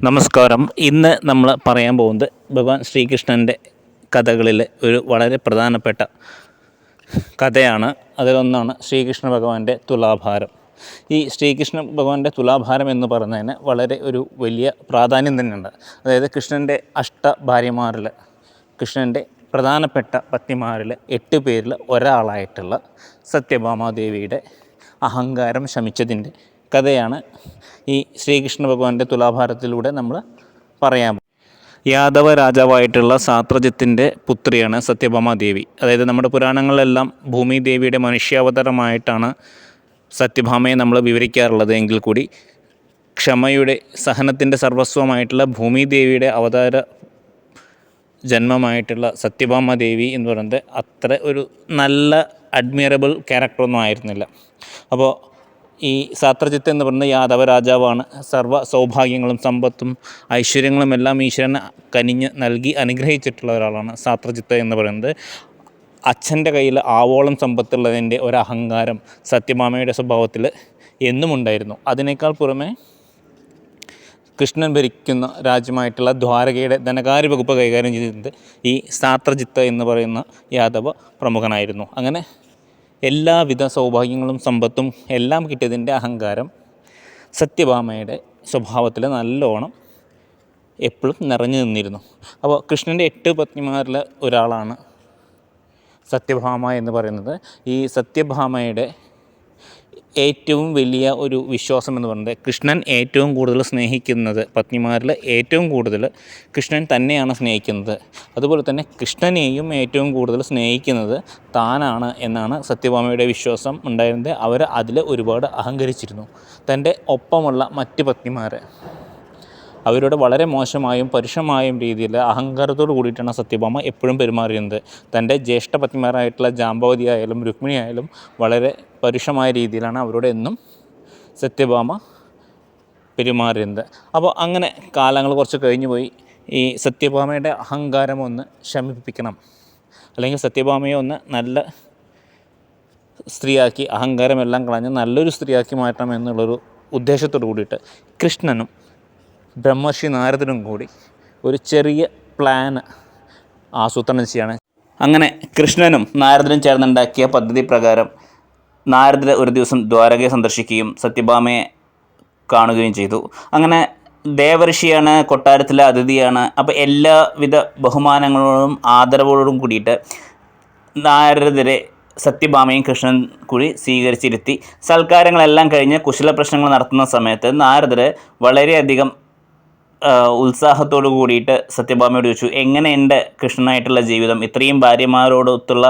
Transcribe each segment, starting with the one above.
നമസ്കാരം. ഇന്ന് നമ്മൾ പറയാൻ പോകുന്നത് ഭഗവാൻ ശ്രീകൃഷ്ണന്റെ കഥകളിൽ ഒരു വളരെ പ്രധാനപ്പെട്ട കഥയാണ്. അതിലൊന്നാണ് ശ്രീകൃഷ്ണ ഭഗവാന്റെ തുലാഭാരം. ഈ ശ്രീകൃഷ്ണ ഭഗവാന്റെ തുലാഭാരം എന്ന് പറയുന്നതിന് വളരെ ഒരു വലിയ പ്രാധാന്യം തന്നെയുണ്ട്. അതായത് കൃഷ്ണന്റെ അഷ്ടഭാര്യമാരിൽ കൃഷ്ണന്റെ പ്രധാനപ്പെട്ട പത്നിമാരിൽ എട്ട് പേരിൽ ഒരാളായിട്ടുള്ള സത്യഭാമാദേവിയുടെ അഹങ്കാരം ശമിച്ചതിന്റെ കഥയാണ് ഈ ശ്രീകൃഷ്ണ ഭഗവാന്റെ തുലാഭാരത്തിലൂടെ നമ്മൾ പോകുന്നത്. യാദവ രാജാവായിട്ടുള്ള സാത്രജിത്തിന്റെ പുത്രിയാണ് സത്യഭാമാദേവി അതായത് നമ്മുടെ പുരാണങ്ങളിലെല്ലാം ഭൂമി ദേവിയുടെ മനുഷ്യാവതാരമായിട്ടാണ് സത്യഭാമയെ നമ്മൾ വിവരിക്കാറുള്ളത്. എങ്കിൽ കൂടി ക്ഷമയുടെ സഹനത്തിന്റെ സർവസ്വമായിട്ടുള്ള ഭൂമി ദേവിയുടെ അവതാര ജന്മമായിട്ടുള്ള സത്യഭാമ ദേവി എന്ന് പറയുന്നത് അത്ര ഒരു നല്ല അഡ്മിറബിൾ ക്യാരക്ടറൊന്നും ആയിരുന്നില്ല. അപ്പോൾ ഈ സാത്രജിത്ത് എന്ന് പറയുന്ന യാദവ രാജാവാണ് സർവ സൗഭാഗ്യങ്ങളും സമ്പത്തും ഐശ്വര്യങ്ങളും എല്ലാം ഈശ്വരൻ കനിഞ്ഞ് നൽകി അനുഗ്രഹിച്ചിട്ടുള്ള ഒരാളാണ് സാത്രജിത്ത് എന്ന് പറയുന്നത്. അച്ഛന്റെ കയ്യിൽ ആവോളം സമ്പത്തുള്ളതിന്റെ ഒരു അഹങ്കാരം സത്യമാമയുടെ സ്വഭാവത്തിൽ എന്നും ഉണ്ടായിരുന്നു. അതിനേക്കാൾ പുറമെ കൃഷ്ണൻ ഭരിക്കുന്ന രാജ്യമായിട്ടുള്ള ദ്വാരകയുടെ ധനകാര്യ വകുപ്പ് കൈകാര്യം ചെയ്തിരുന്നത് ഈ സാത്രജിത്ത് എന്ന് പറയുന്ന യാദവ പ്രമുഖനായിരുന്നു. അങ്ങനെ എല്ലാവിധ സൗഭാഗ്യങ്ങളും സമ്പത്തും എല്ലാം കിട്ടിയതിന്റെ അഹങ്കാരം സത്യഭാമയുടെ സ്വഭാവത്തിൽ നല്ലോണം എപ്പോഴും നിറഞ്ഞു നിന്നിരുന്നു. അപ്പോൾ കൃഷ്ണന്റെ എട്ട് പത്നിമാരിൽ ഒരാളാണ് സത്യഭാമ എന്ന് പറയുന്നത്. ഈ സത്യഭാമയുടെ ഏറ്റവും വലിയ ഒരു വിശ്വാസം എന്ന് പറയുന്നത് കൃഷ്ണൻ ഏറ്റവും കൂടുതൽ സ്നേഹിക്കുന്നത് പത്നിമാരിൽ ഏറ്റവും കൂടുതൽ കൃഷ്ണൻ തന്നെയാണ് സ്നേഹിക്കുന്നത്. അതുപോലെ തന്നെ കൃഷ്ണനെയും ഏറ്റവും കൂടുതൽ സ്നേഹിക്കുന്നത് താനാണ് എന്നാണ് സത്യഭാമയുടെ വിശ്വാസം ഉണ്ടായിരുന്നത്. അവർ അതിൽ ഒരുപാട് അഹങ്കരിച്ചിരുന്നു. തന്റെ ഒപ്പമുള്ള മറ്റ് പത്നിമാരെ അവരോട് വളരെ മോശമായും പരുഷമായും രീതിയിൽ അഹങ്കാരത്തോട് കൂടിയിട്ടാണ് സത്യഭാമ എപ്പോഴും പെരുമാറിയിരുന്നത്. തന്റെ ജ്യേഷ്ഠ പത്നിമാരായിട്ടുള്ള ജാമ്പവതി ആയാലും രുക്മിണി ആയാലും വളരെ പരുഷമായ രീതിയിലാണ് അവരോട് എന്നും സത്യഭാമ പെരുമാറിയത് അപ്പോൾ അങ്ങനെ കാലങ്ങൾ കുറച്ച് കഴിഞ്ഞു പോയി. ഈ സത്യഭാമയുടെ അഹങ്കാരം ഒന്ന് ശമിപ്പിക്കണം അല്ലെങ്കിൽ സത്യഭാമയെ ഒന്ന് നല്ല സ്ത്രീയാക്കി അഹങ്കാരമെല്ലാം കളഞ്ഞ് നല്ലൊരു സ്ത്രീയാക്കി മാറ്റണം എന്നുള്ളൊരു ഉദ്ദേശത്തോടു കൂടിയിട്ട് കൃഷ്ണനും ബ്രഹ്മർഷി നാരദനും കൂടി ഒരു ചെറിയ പ്ലാൻ ആസൂത്രണം ചെയ്യാണ്. അങ്ങനെ കൃഷ്ണനും നാരദനും ചേർന്നുണ്ടാക്കിയ പദ്ധതി പ്രകാരം നാരദർ ഒരു ദിവസം ദ്വാരകയെ സന്ദർശിക്കുകയും സത്യഭാമയെ കാണുകയും ചെയ്തു. അങ്ങനെ ദേവഋഷിയാണ് കൊട്ടാരത്തിലെ അതിഥിയാണ്. അപ്പോൾ എല്ലാവിധ ബഹുമാനങ്ങളോടും ആദരവോടും കൂടിയിട്ട് നാരദരെ സത്യഭാമയും കൃഷ്ണൻ കൂടി സ്വീകരിച്ചിരുത്തി. സൽക്കാരങ്ങളെല്ലാം കഴിഞ്ഞ് കുശല പ്രശ്നങ്ങൾ നടത്തുന്ന സമയത്ത് നാരദർ വളരെയധികം ഉത്സാഹത്തോട് കൂടിയിട്ട് സത്യഭാമയോട് ചോദിച്ചു എങ്ങനെ എന്റെ കൃഷ്ണനായിട്ടുള്ള ജീവിതം ഇത്രയും ഭാര്യമാരോടൊത്തുള്ള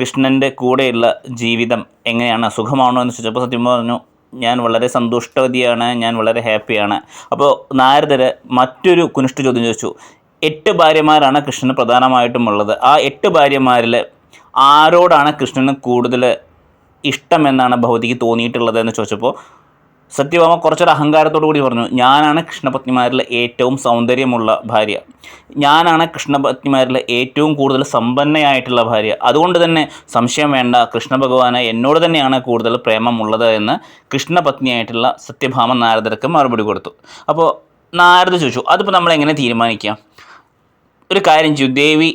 കൃഷ്ണന്റെ കൂടെയുള്ള ജീവിതം എങ്ങനെയാണ്? സുഖമാണോ? എന്ന് ചോദിച്ചപ്പോൾ സത്യഭാമ പറഞ്ഞു ഞാൻ വളരെ സന്തുഷ്ടവതിയാണ് ഞാൻ വളരെ ഹാപ്പിയാണ്. അപ്പോൾ നാരദർ മറ്റൊരു കുനിഷ്ഠ ചോദ്യം ചോദിച്ചു എട്ട് ഭാര്യമാരാണ് കൃഷ്ണന് പ്രധാനമായിട്ടും ഉള്ളത്? ആ എട്ട് ഭാര്യമാരിൽ ആരോടാണ് കൃഷ്ണന് കൂടുതൽ ഇഷ്ടമെന്നാണ് ഭൗതിക്ക് തോന്നിയിട്ടുള്ളത് എന്ന് ചോദിച്ചപ്പോൾ സത്യഭാമ കുറച്ചൊരു അഹങ്കാരത്തോടു കൂടി പറഞ്ഞു ഞാനാണ് കൃഷ്ണപത്നിമാരിലെ ഏറ്റവും സൗന്ദര്യമുള്ള ഭാര്യ. ഞാനാണ് കൃഷ്ണപത്നിമാരിലെ ഏറ്റവും കൂടുതൽ സമ്പന്നയായിട്ടുള്ള ഭാര്യ. അതുകൊണ്ട് തന്നെ സംശയം വേണ്ട കൃഷ്ണഭഗവാന് എന്നോട് തന്നെയാണ് കൂടുതൽ പ്രേമമുള്ളത് എന്ന് കൃഷ്ണപത്നിയായിട്ടുള്ള സത്യഭാമ നാരദർക്ക് മറുപടി കൊടുത്തു. അപ്പോൾ നാരദ ചോദിച്ചു അതിപ്പോൾ നമ്മൾ എങ്ങനെ തീരുമാനിക്കാം? ഒരു കാര്യം ചെയ്യൂ ദേവി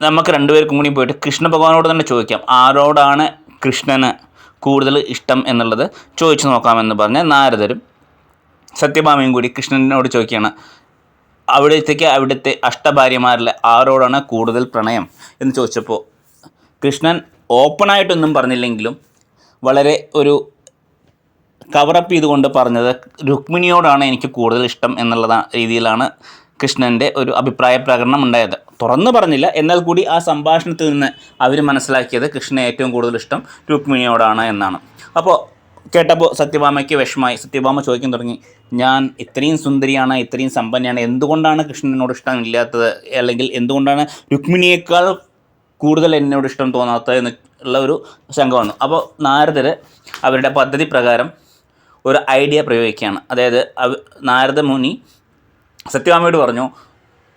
നമുക്ക് രണ്ടുപേർക്കും കൂടി പോയിട്ട് കൃഷ്ണഭഗവാനോട് തന്നെ ചോദിക്കാം ആരോടാണ് കൃഷ്ണന് കൂടുതൽ ഇഷ്ടം എന്നുള്ളത് ചോദിച്ചു നോക്കാമെന്ന് പറഞ്ഞ് നാരദരും സത്യഭാമയും കൂടി കൃഷ്ണനോട് ചോദിക്കുകയാണ് അവിടത്തേക്ക് അവിടുത്തെ അഷ്ടഭാര്യമാരിലെ ആരോടാണ് കൂടുതൽ പ്രണയം? എന്ന് ചോദിച്ചപ്പോൾ കൃഷ്ണൻ ഓപ്പണായിട്ടൊന്നും പറഞ്ഞില്ലെങ്കിലും വളരെ ഒരു കവറപ്പ് ചെയ്തുകൊണ്ട് പറഞ്ഞത് രുക്മിണിയോടാണ് എനിക്ക് കൂടുതൽ ഇഷ്ടം എന്നുള്ള രീതിയിലാണ് കൃഷ്ണന്റെ ഒരു അഭിപ്രായ പ്രകടനം ഉണ്ടായത്. തുറന്നു പറഞ്ഞില്ല. എന്നാൽ കൂടി ആ സംഭാഷണത്തിൽ നിന്ന് അവർ മനസ്സിലാക്കിയത് കൃഷ്ണനെ ഏറ്റവും കൂടുതൽ ഇഷ്ടം രുക്മിണിയോടാണ് എന്നാണ്. അപ്പോൾ കേട്ടപ്പോൾ സത്യഭാമയ്ക്ക് വിഷമായി സത്യഭാമ ചോദിക്കാൻ തുടങ്ങി ഞാൻ ഇത്രയും സുന്ദരിയാണ് ഇത്രയും സമ്പന്നയാണ് എന്തുകൊണ്ടാണ് കൃഷ്ണനോട് ഇഷ്ടം ഇല്ലാത്തത്? അല്ലെങ്കിൽ എന്തുകൊണ്ടാണ് രുക്മിണിയേക്കാൾ കൂടുതൽ എന്നോട് ഇഷ്ടം തോന്നാത്തത്? എന്നുള്ള ഒരു ശങ്ക വന്നു. അപ്പോൾ നാരദർ അവരുടെ പദ്ധതി പ്രകാരം ഒരു ഐഡിയ പ്രയോഗിക്കുകയാണ്. അതായത് നാരദ മുനി സത്യഭാമയോട് പറഞ്ഞു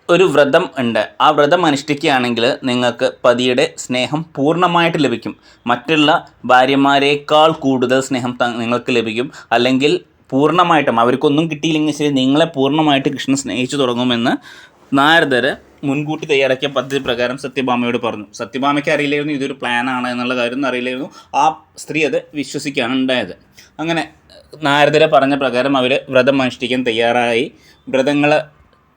ഒരു വ്രതം ഉണ്ട്. ആ വ്രതം അനുഷ്ഠിക്കുകയാണെങ്കിൽ നിങ്ങൾക്ക് പതിയുടെ സ്നേഹം പൂർണമായിട്ട് ലഭിക്കും. മറ്റുള്ള ഭാര്യമാരേക്കാൾ കൂടുതൽ സ്നേഹം നിങ്ങൾക്ക് ലഭിക്കും. അല്ലെങ്കിൽ പൂർണമായിട്ടും അവർക്കൊന്നും കിട്ടിയില്ലെങ്കിൽ ശരി നിങ്ങളെ പൂർണമായിട്ട് കൃഷ്ണൻ സ്നേഹിച്ചു തുടങ്ങുമെന്ന് നാരദർ മുൻകൂട്ടി തയ്യാറാക്കിയ പദ്ധതി പ്രകാരം സത്യഭാമയോട് പറഞ്ഞു. സത്യഭാമയ്ക്ക് അറിയില്ലായിരുന്നു ഇതൊരു പ്ലാനാണ് എന്നുള്ള കാര്യം അറിയില്ലായിരുന്നു. ആ സ്ത്രീ അത് വിശ്വസിക്കുകയാണ് ഉണ്ടായത്. അങ്ങനെ നാരദരെ പറഞ്ഞ പ്രകാരം അവർ വ്രതം അനുഷ്ഠിക്കാൻ തയ്യാറായി. വ്രതങ്ങൾ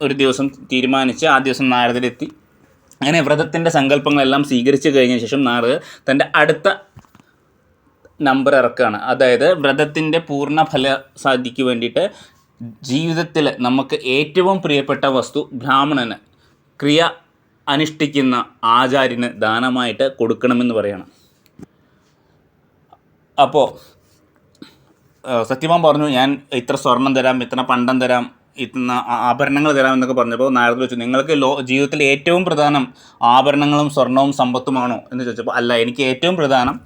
ഒരു ദിവസം തീരുമാനിച്ച് ആ ദിവസം നാരദരെത്തി. അങ്ങനെ വ്രതത്തിന്റെ സങ്കല്പങ്ങളെല്ലാം സ്വീകരിച്ചു കഴിഞ്ഞ ശേഷം നാരദർ തന്റെ അടുത്ത നമ്പർ ഇറക്കുകയാണ്. അതായത് വ്രതത്തിന്റെ പൂർണ ഫല സാധിക്ക് വേണ്ടിയിട്ട് ജീവിതത്തിൽ നമുക്ക് ഏറ്റവും പ്രിയപ്പെട്ട വസ്തു ബ്രാഹ്മണന് ക്രിയ അനുഷ്ഠിക്കുന്ന ആചാര്യന് ദാനമായിട്ട് കൊടുക്കണമെന്ന് പറയണം. അപ്പോൾ സത്യമാൻ പറഞ്ഞു ഞാൻ ഇത്ര സ്വർണം തരാം ഇത്ര പണ്ടം തരാം ആഭരണങ്ങൾ തരാം എന്നൊക്കെ പറഞ്ഞപ്പോൾ നാരദ ചോദിച്ചു നിങ്ങൾക്ക് ലോ ജീവിതത്തിൽ ഏറ്റവും പ്രധാനം ആഭരണങ്ങളും സ്വർണവും സമ്പത്തുമാണോ? എന്ന് ചോദിച്ചപ്പോൾ അല്ല എനിക്ക് ഏറ്റവും പ്രധാനം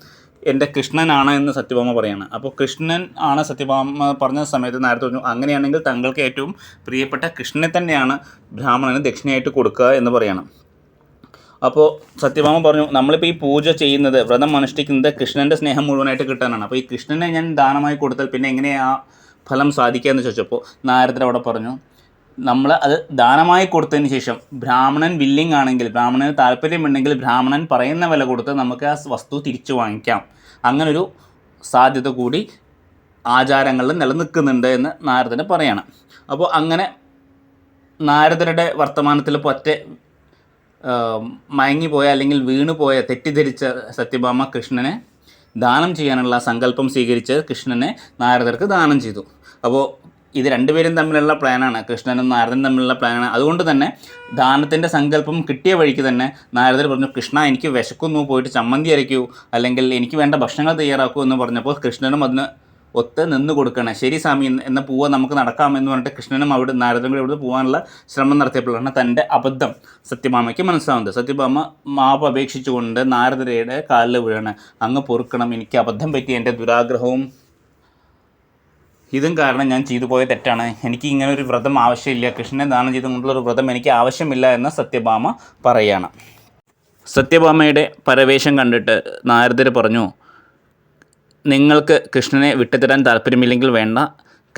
എന്റെ കൃഷ്ണനാണ് എന്ന് സത്യഭാമ പറയാണ്. അപ്പോൾ കൃഷ്ണൻ ആണ് സത്യഭാമ പറഞ്ഞ സമയത്ത് നേരത്തെ പറഞ്ഞു അങ്ങനെയാണെങ്കിൽ തങ്ങൾക്ക് ഏറ്റവും പ്രിയപ്പെട്ട കൃഷ്ണനെ തന്നെയാണ് ബ്രാഹ്മണന് ദക്ഷിണയായിട്ട് കൊടുക്കുക എന്ന് പറയണം. അപ്പോൾ സത്യഭാമ പറഞ്ഞു നമ്മളിപ്പോൾ ഈ പൂജ ചെയ്യുന്നത് വ്രതം അനുഷ്ഠിക്കുന്നത് കൃഷ്ണന്റെ സ്നേഹം മുഴുവനായിട്ട് കിട്ടാനാണ്. അപ്പോൾ ഈ കൃഷ്ണനെ ഞാൻ ദാനമായി കൊടുത്താൽ പിന്നെ എങ്ങനെയാ ആ ഫലം സാധിക്കുക എന്ന് ചോദിച്ചപ്പോൾ നാരദർ അവിടെ പറഞ്ഞു നമ്മൾ അത് ദാനമായി കൊടുത്തതിന് ശേഷം ബ്രാഹ്മണൻ വില്ലിങ് ആണെങ്കിൽ ബ്രാഹ്മണന് താല്പര്യമുണ്ടെങ്കിൽ ബ്രാഹ്മണൻ പറയുന്ന വില കൊടുത്ത് നമുക്ക് ആ വസ്തു തിരിച്ചു വാങ്ങിക്കാം. അങ്ങനൊരു സാധ്യത കൂടി ആചാരങ്ങളിൽ നിലനിൽക്കുന്നുണ്ട് എന്ന് നാരദന് പറയണം. അപ്പോൾ അങ്ങനെ നാരദരുടെ വർത്തമാനത്തിൽ പൊറ്റ മയങ്ങിപ്പോയ അല്ലെങ്കിൽ വീണുപോയ തെറ്റിദ്ധരിച്ച സത്യഭാമ കൃഷ്ണനെ ദാനം ചെയ്യാനുള്ള സങ്കല്പം സ്വീകരിച്ച് കൃഷ്ണനെ നാരദർക്ക് ദാനം ചെയ്തു. അപ്പോൾ ഇത് രണ്ടുപേരും തമ്മിലുള്ള പ്ലാനാണ്. കൃഷ്ണനും നാരദനും തമ്മിലുള്ള പ്ലാനാണ്. അതുകൊണ്ട് തന്നെ ദാനത്തിന്റെ സങ്കല്പം കിട്ടിയ വഴിക്ക് തന്നെ നാരദർ പറഞ്ഞു കൃഷ്ണ എനിക്ക് വിശക്കുന്നു പോയിട്ട് ചമ്മന്തി അരയ്ക്കൂ അല്ലെങ്കിൽ എനിക്ക് വേണ്ട ഭക്ഷണങ്ങൾ തയ്യാറാക്കൂ എന്ന് പറഞ്ഞപ്പോൾ കൃഷ്ണനും അതിന് ഒത്ത് നിന്ന് കൊടുക്കണം ശരി സ്വാമി എന്ന പൂവ നമുക്ക് നടക്കാം എന്ന് പറഞ്ഞിട്ട് കൃഷ്ണനും അവിടെ നാരദനും കൂടി ഇവിടെ പോകാനുള്ള ശ്രമം നടത്തിയപ്പോഴാണ് തന്റെ അബദ്ധം സത്യഭാമയ്ക്ക് മനസ്സിലാവുന്നത്. സത്യഭാമ മാപ്പ് അപേക്ഷിച്ചുകൊണ്ട് നാരദരയുടെ കാലിൽ വീഴണം. അങ്ങ് പൊറുക്കണം എനിക്ക് അബദ്ധം പറ്റി എന്റെ ദുരാഗ്രഹവും ഇതും കാരണം ഞാൻ ചെയ്തു പോയ തെറ്റാണ്. എനിക്ക് ഇങ്ങനെ ഒരു വ്രതം ആവശ്യമില്ല. കൃഷ്ണനെ ദാനം ചെയ്തുകൊണ്ടുള്ള ഒരു വ്രതം എനിക്ക് ആവശ്യമില്ല എന്ന് സത്യഭാമ പറയുകയാണ് സത്യഭാമയുടെ പരവേശം കണ്ടിട്ട് നാരദർ പറഞ്ഞു നിങ്ങൾക്ക് കൃഷ്ണനെ വിട്ടുതരാൻ താല്പര്യമില്ലെങ്കിൽ വേണ്ട.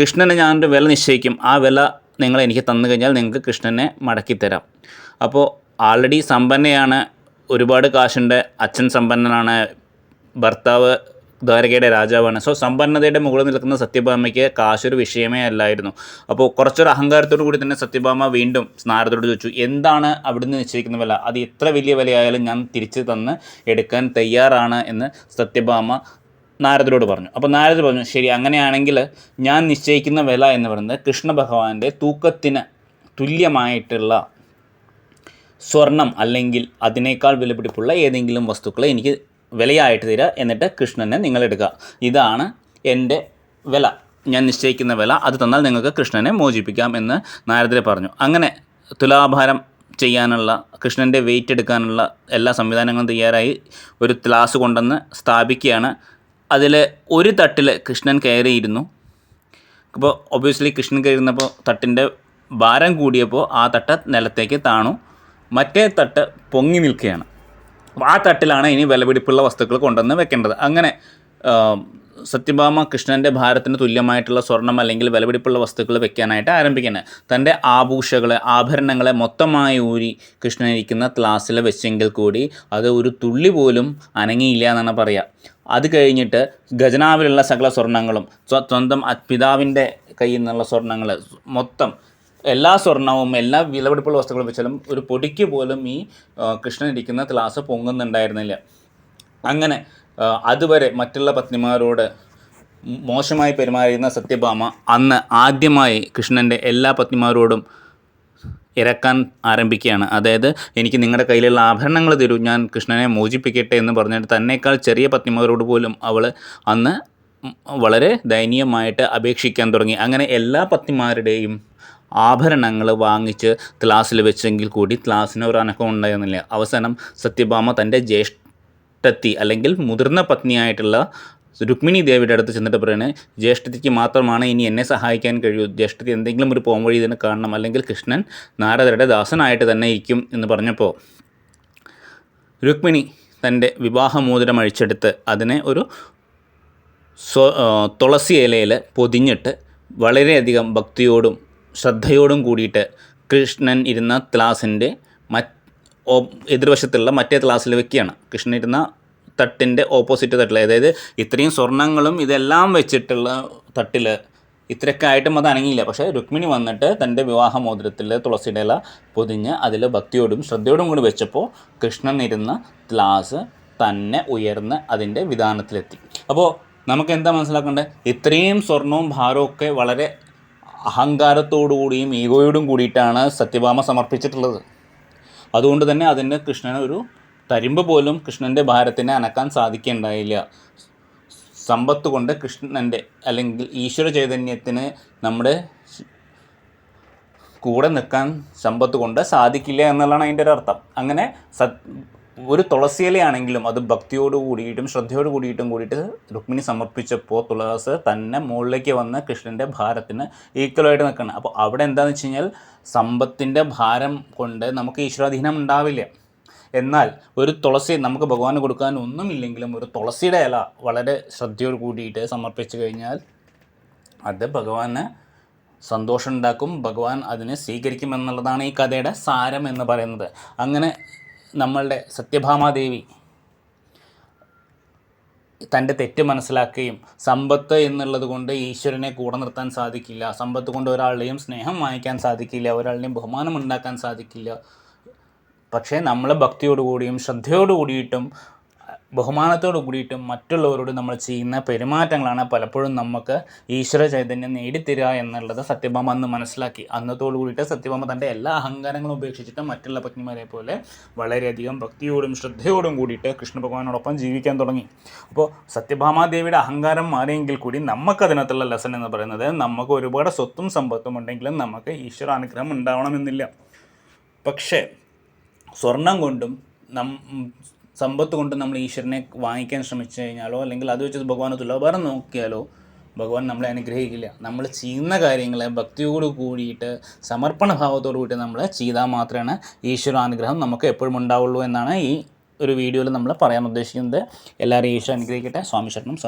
കൃഷ്ണനെ ഞാനൊരു വില നിശ്ചയിക്കും. ആ വില നിങ്ങൾ എനിക്ക് തന്നു കഴിഞ്ഞാൽ നിങ്ങൾക്ക് കൃഷ്ണനെ മടക്കിത്തരാം അപ്പോൾ ആൾറെഡി സമ്പന്നയാണ്. ഒരുപാട് കാശുണ്ട്. അച്ഛൻ സമ്പന്നനാണ്. ഭർത്താവ് ദ്വാരകയുടെ രാജാവാണ്. സോ സമ്പന്നതയുടെ മുകളിൽ നിൽക്കുന്ന സത്യഭാമയ്ക്ക് കാശൊരു വിഷയമേ അല്ലായിരുന്നു. അപ്പോൾ കുറച്ചൊരു അഹങ്കാരത്തോടു കൂടി തന്നെ സത്യഭാമ വീണ്ടും സ്നാരദോട് ചോദിച്ചു എന്താണ് അവിടുന്ന് നിശ്ചയിക്കുന്ന വില? അത് എത്ര വലിയ വിലയായാലും ഞാൻ തിരിച്ചു തന്ന് എടുക്കാൻ തയ്യാറാണ് എന്ന് സത്യഭാമ നാരദരോട് പറഞ്ഞു. അപ്പോൾ നാരദർ പറഞ്ഞു ശരി അങ്ങനെയാണെങ്കിൽ ഞാൻ നിശ്ചയിക്കുന്ന വില എന്ന് പറയുന്നത് കൃഷ്ണ ഭഗവാന്റെ തൂക്കത്തിന് തുല്യമായിട്ടുള്ള സ്വർണം അല്ലെങ്കിൽ അതിനേക്കാൾ വിലപിടിപ്പുള്ള ഏതെങ്കിലും വസ്തുക്കളെ എനിക്ക് വിലയായിട്ട് തരിക എന്നിട്ട് കൃഷ്ണനെ നിങ്ങൾ എടുക്കുക ഇതാണ് എന്റെ വില. ഞാൻ നിശ്ചയിക്കുന്ന വില. അത് തന്നാൽ നിങ്ങൾക്ക് കൃഷ്ണനെ മോചിപ്പിക്കാം എന്ന് നാരദരെ പറഞ്ഞു. അങ്ങനെ തുലാഭാരം ചെയ്യാനുള്ള കൃഷ്ണന്റെ വെയിറ്റ് എടുക്കാനുള്ള എല്ലാ സംവിധാനങ്ങളും തയ്യാറായി ഒരു ക്ലാസ് കൊണ്ടുവന്ന് സ്ഥാപിക്കുകയാണ്. അതിൽ ഒരു തട്ടിൽ കൃഷ്ണൻ കയറിയിരുന്നു. അപ്പോൾ ഒബ്വിയസ്ലി കൃഷ്ണൻ കയറുന്നപ്പോൾ തട്ടിന്റെ ഭാരം കൂടിയപ്പോൾ ആ തട്ട് നിലത്തേക്ക് താണു. മറ്റേ തട്ട് പൊങ്ങി നിൽക്കുകയാണ്. അപ്പോൾ ആ തട്ടിലാണ് ഇനി വിലപിടിപ്പുള്ള വസ്തുക്കൾ കൊണ്ടുവന്ന് വെക്കേണ്ടത്. അങ്ങനെ സത്യഭാമ കൃഷ്ണന്റെ ഭാരത്തിന് തുല്യമായിട്ടുള്ള സ്വർണം അല്ലെങ്കിൽ വിലപിടിപ്പുള്ള വസ്തുക്കൾ വെക്കാനായിട്ട് ആരംഭിക്കുന്നത്. തന്റെ ആഭൂഷകളെ ആഭരണങ്ങളെ മൊത്തമായി ഊരി കൃഷ്ണൻ ഇരിക്കുന്ന ക്ലാസ്സിൽ വെച്ചെങ്കിൽ കൂടി അത് ഒരു തുള്ളി പോലും അനങ്ങിയില്ല എന്നാണ് പറയുക. അത് കഴിഞ്ഞിട്ട് ഖജനാവിലുള്ള സകല സ്വർണങ്ങളും സ്വ- സ്വന്തം പിതാവിന്റെ കയ്യിൽ നിന്നുള്ള സ്വർണങ്ങൾ മൊത്തം എല്ലാ സ്വർണവും എല്ലാ വിലപിടിപ്പുള്ള വസ്തുക്കളും വെച്ചാലും ഒരു പൊടിക്ക് പോലും ഈ കൃഷ്ണൻ ഇരിക്കുന്ന ക്ലാസ് പൊങ്ങുന്നുണ്ടായിരുന്നില്ല. അങ്ങനെ അതുവരെ മറ്റുള്ള പത്നിമാരോട് മോശമായി പെരുമാറിയിരുന്ന സത്യഭാമ അന്ന് ആദ്യമായി കൃഷ്ണന്റെ എല്ലാ പത്നിമാരോടും ഇറക്കാൻ ആരംഭിക്കുകയാണ്. അതായത് എനിക്ക് നിങ്ങളുടെ കയ്യിലുള്ള ആഭരണങ്ങൾ തരൂ ഞാൻ കൃഷ്ണനെ മോചിപ്പിക്കട്ടെ എന്ന് പറഞ്ഞിട്ട് തന്നേക്കാൾ ചെറിയ പത്നിമാരോട് പോലും അവൾ അന്ന് വളരെ ദയനീയമായിട്ട് അപേക്ഷിക്കാൻ തുടങ്ങി. അങ്ങനെ എല്ലാ പത്നിമാരുടെയും ആഭരണങ്ങൾ വാങ്ങിച്ച് ക്ലാസ്സിൽ വെച്ചെങ്കിൽ കൂടി ക്ലാസ്സിന് ഒരു അനക്കം ഉണ്ടായിരുന്നില്ല. അവസാനം സത്യഭാമ തന്റെ ജ്യേഷ്ഠത്തി അല്ലെങ്കിൽ മുതിർന്ന പത്നിയായിട്ടുള്ള രുക്മിണി ദേവിയുടെ അടുത്ത് ചെന്നിട്ട് പറയുന്നത് ജ്യേഷ്ഠത്തിക്ക് മാത്രമാണ് ഇനി എന്നെ സഹായിക്കാൻ കഴിയൂ. ജ്യേഷ്ഠത്തി എന്തെങ്കിലും ഒരു പോംവഴി ഇതിനെ കാണണം. അല്ലെങ്കിൽ കൃഷ്ണൻ നാരദരുടെ ദാസനായിട്ട് തന്നെ ഇരിക്കും എന്ന് പറഞ്ഞപ്പോൾ രുക്മിണി തന്റെ വിവാഹമോതിരം അഴിച്ചെടുത്ത് അതിനെ ഒരു തുളസി ഇലയിൽ പൊതിഞ്ഞിട്ട് വളരെയധികം ഭക്തിയോടും ശ്രദ്ധയോടും കൂടിയിട്ട് കൃഷ്ണൻ ഇരുന്ന ക്ലാസിന്റെ എതിർവശത്തുള്ള മറ്റേ ത്ലാസിൽ വെക്കുകയാണ്. കൃഷ്ണൻ ഇരുന്ന തട്ടിന്റെ ഓപ്പോസിറ്റ് തട്ടിൽ അതായത് ഇത്രയും സ്വർണങ്ങളും ഇതെല്ലാം വെച്ചിട്ടുള്ള തട്ടിൽ ഇത്രയൊക്കെ ആയിട്ടും അത് അനങ്ങിയില്ല. പക്ഷേ രുക്മിണി വന്നിട്ട് തന്റെ വിവാഹ മോതിരത്തിൽ തുളസിയുടെ ഇല പൊതിഞ്ഞ് അതിൽ ഭക്തിയോടും ശ്രദ്ധയോടും കൂടി വെച്ചപ്പോൾ കൃഷ്ണൻ ഇരുന്ന ക്ലാസ് തന്നെ ഉയർന്ന് അതിന്റെ വിധാനത്തിലെത്തി. അപ്പോൾ നമുക്ക് എന്താ മനസ്സിലാക്കേണ്ടത്? ഇത്രയും സ്വർണവും ഭാരവും ഒക്കെ വളരെ അഹങ്കാരത്തോടു കൂടിയും ഈഗോയോടും കൂടിയിട്ടാണ് സത്യഭാമ സമർപ്പിച്ചിട്ടുള്ളത്. അതുകൊണ്ട് തന്നെ അതിന് കൃഷ്ണന് ഒരു തരിമ്പ് പോലും കൃഷ്ണന്റെ ഭാരത്തിനെ അനക്കാൻ സാധിക്കേണ്ടായില്ല. സമ്പത്ത് കൊണ്ട് കൃഷ്ണന്റെ അല്ലെങ്കിൽ ഈശ്വര ചൈതന്യത്തിന് നമ്മുടെ കൂടെ നിൽക്കാൻ സമ്പത്ത് കൊണ്ട് സാധിക്കില്ല എന്നുള്ളതാണ് അതിന്റെ ഒരു അർത്ഥം. അങ്ങനെ സത് ഒരു തുളസിയിലയാണെങ്കിലും അത് ഭക്തിയോട് കൂടിയിട്ടും ശ്രദ്ധയോട് കൂടിയിട്ടും കൂടിയിട്ട് രുക്മിണി സമർപ്പിച്ചപ്പോൾ തുളസ് തന്നെ മുകളിലേക്ക് വന്ന് കൃഷ്ണന്റെ ഭാരത്തിന് ഈക്വലായിട്ട് നിൽക്കണം അപ്പോൾ അവിടെ എന്താണെന്ന് വെച്ച് കഴിഞ്ഞാൽ സമ്പത്തിന്റെ ഭാരം കൊണ്ട് നമുക്ക് ഈശ്വരാധീനം ഉണ്ടാവില്ല. എന്നാൽ ഒരു തുളസി നമുക്ക് ഭഗവാന് കൊടുക്കാൻ ഒന്നുമില്ലെങ്കിലും ഒരു തുളസിയുടെ ഇല വളരെ ശ്രദ്ധയോട് കൂടിയിട്ട് സമർപ്പിച്ചു കഴിഞ്ഞാൽ അത് ഭഗവാന് സന്തോഷം ഉണ്ടാക്കും ഭഗവാൻ അതിനെ സ്വീകരിക്കുമെന്നുള്ളതാണ് ഈ കഥയുടെ സാരം എന്ന് പറയുന്നത്. അങ്ങനെ നമ്മളുടെ സത്യഭാമാദേവി തന്റെ തെറ്റ് മനസ്സിലാക്കുകയും സമ്പത്ത് എന്നുള്ളത് കൊണ്ട് ഈശ്വരനെ കൂടെ നിർത്താൻ സാധിക്കില്ല. സമ്പത്ത് കൊണ്ട് ഒരാളുടെയും സ്നേഹം വാങ്ങിക്കാൻ സാധിക്കില്ല. ഒരാളുടെയും ബഹുമാനം ഉണ്ടാക്കാൻ സാധിക്കില്ല. പക്ഷേ നമ്മൾ ഭക്തിയോടുകൂടിയും ശ്രദ്ധയോടുകൂടിയിട്ടും ശ്രദ്ധയോട് കൂടിയിട്ടും ബഹുമാനത്തോട് കൂടിയിട്ടും മറ്റുള്ളവരോട് നമ്മൾ ചെയ്യുന്ന പെരുമാറ്റങ്ങളാണ് പലപ്പോഴും നമുക്ക് ഈശ്വര ചൈതന്യം നേടിത്തരിക എന്നുള്ളത് സത്യഭാമ അന്ന് മനസ്സിലാക്കി. അന്നത്തോടു കൂടിയിട്ട് സത്യഭാമ തന്റെ എല്ലാ അഹങ്കാരങ്ങളും ഉപേക്ഷിച്ചിട്ട് മറ്റുള്ള പത്നിമാരെ പോലെ വളരെയധികം ഭക്തിയോടും ശ്രദ്ധയോടും കൂടിയിട്ട് കൃഷ്ണ ഭഗവാനോടൊപ്പം ജീവിക്കാൻ തുടങ്ങി. അപ്പോൾ സത്യഭാമാദേവിയുടെ അഹങ്കാരം മാറിയെങ്കിൽ കൂടി നമുക്കതിനകത്തുള്ള ലെസൺ എന്ന് പറയുന്നത് നമുക്ക് ഒരുപാട് സ്വത്തും സമ്പത്തും ഉണ്ടെങ്കിലും നമുക്ക് ഈശ്വര അനുഗ്രഹം ഉണ്ടാവണമെന്നില്ല. പക്ഷേ സ്വർണം കൊണ്ടും നം സമ്പത്ത് കൊണ്ട് നമ്മൾ ഈശ്വരനെ വാങ്ങിക്കാൻ ശ്രമിച്ചു കഴിഞ്ഞാലോ അല്ലെങ്കിൽ അത് വെച്ച് ഭഗവാനെ തുലാഭാരം നോക്കിയാലോ ഭഗവാൻ നമ്മളെ അനുഗ്രഹിക്കില്ല. നമ്മൾ ചെയ്യുന്ന കാര്യങ്ങളെ ഭക്തിയോട് കൂടിയിട്ട് സമർപ്പണ ഭാവത്തോട് കൂടി നമ്മൾ ചെയ്താൽ മാത്രമാണ് ഈശ്വരാനുഗ്രഹം നമുക്ക് എപ്പോഴും ഉണ്ടാവുള്ളൂ എന്നാണ് ഈ ഒരു വീഡിയോയിൽ നമ്മൾ പറയാൻ ഉദ്ദേശിക്കുന്നത്. എല്ലാവരും ഈശ്വരൻ അനുഗ്രഹിക്കട്ടെ. സ്വാമി ശരണം.